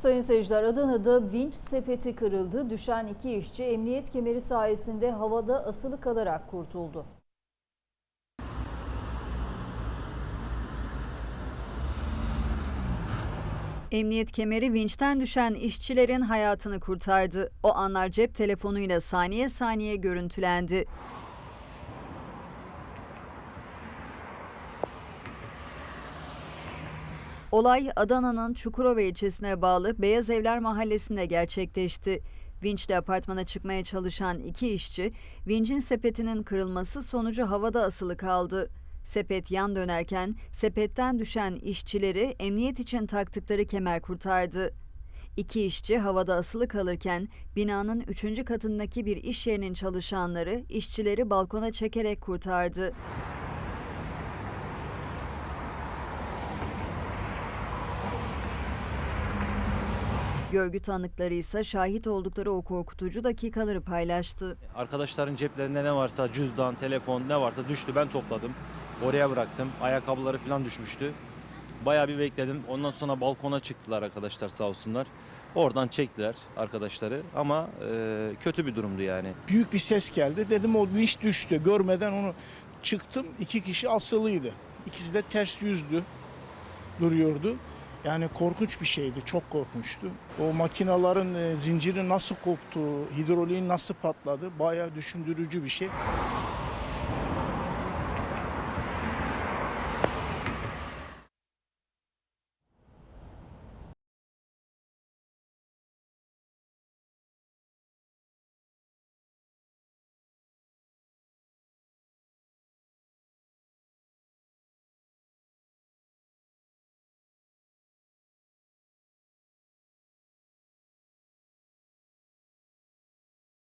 Sayın seyirciler Adana'da vinç sepeti kırıldı. Düşen iki işçi emniyet kemeri sayesinde havada asılı kalarak kurtuldu. Emniyet kemeri vinçten düşen işçilerin hayatını kurtardı. O anlar cep telefonuyla saniye saniye görüntülendi. Olay Adana'nın Çukurova ilçesine bağlı Beyaz Evler mahallesinde gerçekleşti. Vinçle apartmana çıkmaya çalışan iki işçi, vincin sepetinin kırılması sonucu havada asılı kaldı. Sepet yan dönerken sepetten düşen işçileri emniyet için taktıkları kemer kurtardı. İki işçi havada asılı kalırken binanın üçüncü katındaki bir iş yerinin çalışanları işçileri balkona çekerek kurtardı. Görgü tanıkları ise şahit oldukları o korkutucu dakikaları paylaştı. Arkadaşların ceplerinde ne varsa cüzdan, telefon ne varsa düştü ben topladım. Oraya bıraktım. Ayakkabıları falan düşmüştü. Bayağı bir bekledim. Ondan sonra balkona çıktılar arkadaşlar sağ olsunlar. Oradan çektiler arkadaşları ama e, kötü bir durumdu yani. Büyük bir ses geldi. Dedim o vinç düştü. Görmeden onu çıktım. İki kişi asılıydı. İkisi de ters yüzdü. Duruyordu. Yani korkunç bir şeydi. Çok korkunçtu. O makinaların e, zinciri nasıl koptu, hidroliğin nasıl patladı bayağı düşündürücü bir şey.